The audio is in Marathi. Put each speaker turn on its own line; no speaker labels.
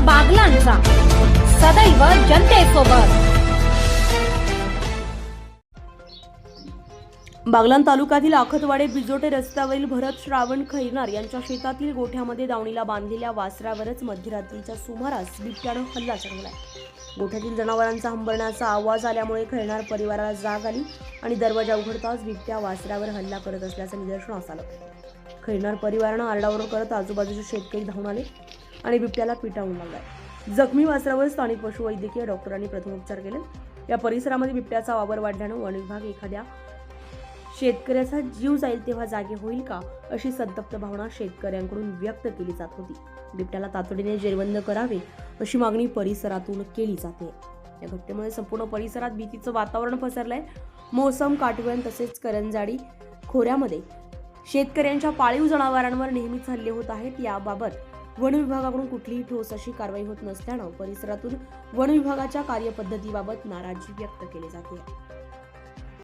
बागलांचा. सदैव जनतेसोबत.
बागलान तालुक्यातील आखतवाडे बिजोटे रस्त्यावरील भरत श्रावण खैरनार यांच्या शेतातील गोठ्यामध्ये दावणीला बांधलेल्या वासरावरच मध्यरात्रीच्या सुमारास बिबट्यानं हल्ला चढवलाय गोठ्यातील जनावरांचा हंबरण्याचा आवाज आल्यामुळे खैरनार परिवाराला जाग आली आणि दरवाजा उघडताच बिबट्या वासरावर हल्ला करत असल्याचं निदर्शनास आलं. खैरनार परिवारानं आरडाओरड करत आजूबाजूचे शेतकरी धावून आले. आणि बिबट्याला पिटाळून लावलाय जखमी वासरावर स्थानिक पशुवैद्यकीय डॉक्टरांनी प्रथमोपचार केले. या परिसरामध्ये बिबट्याचा वावर वाढल्यानं वन विभाग एखाद्या शेतकऱ्याचा जीव जाईल तेव्हा जागे होईल का अशी संतप्त भावना शेतकऱ्यांकडून व्यक्त केली जात होती. बिबट्याला तातडीने जेरबंद करावे अशी मागणी परिसरातून केली जाते. या घटनेमुळे संपूर्ण परिसरात भीतीचं वातावरण पसरलंय. मोसम काटवण तसेच करंजाडी खोऱ्यामध्ये शेतकऱ्यांच्या पाळीव जनावरांवर नेहमीच हल्ले होत आहेत. याबाबत वन विभागाकडून कुठलीही ठोस अशी कारवाई होत नसल्यानं परिसरातून वन विभागाच्या कार्यपद्धतीबाबत नाराजी व्यक्त केली जाते.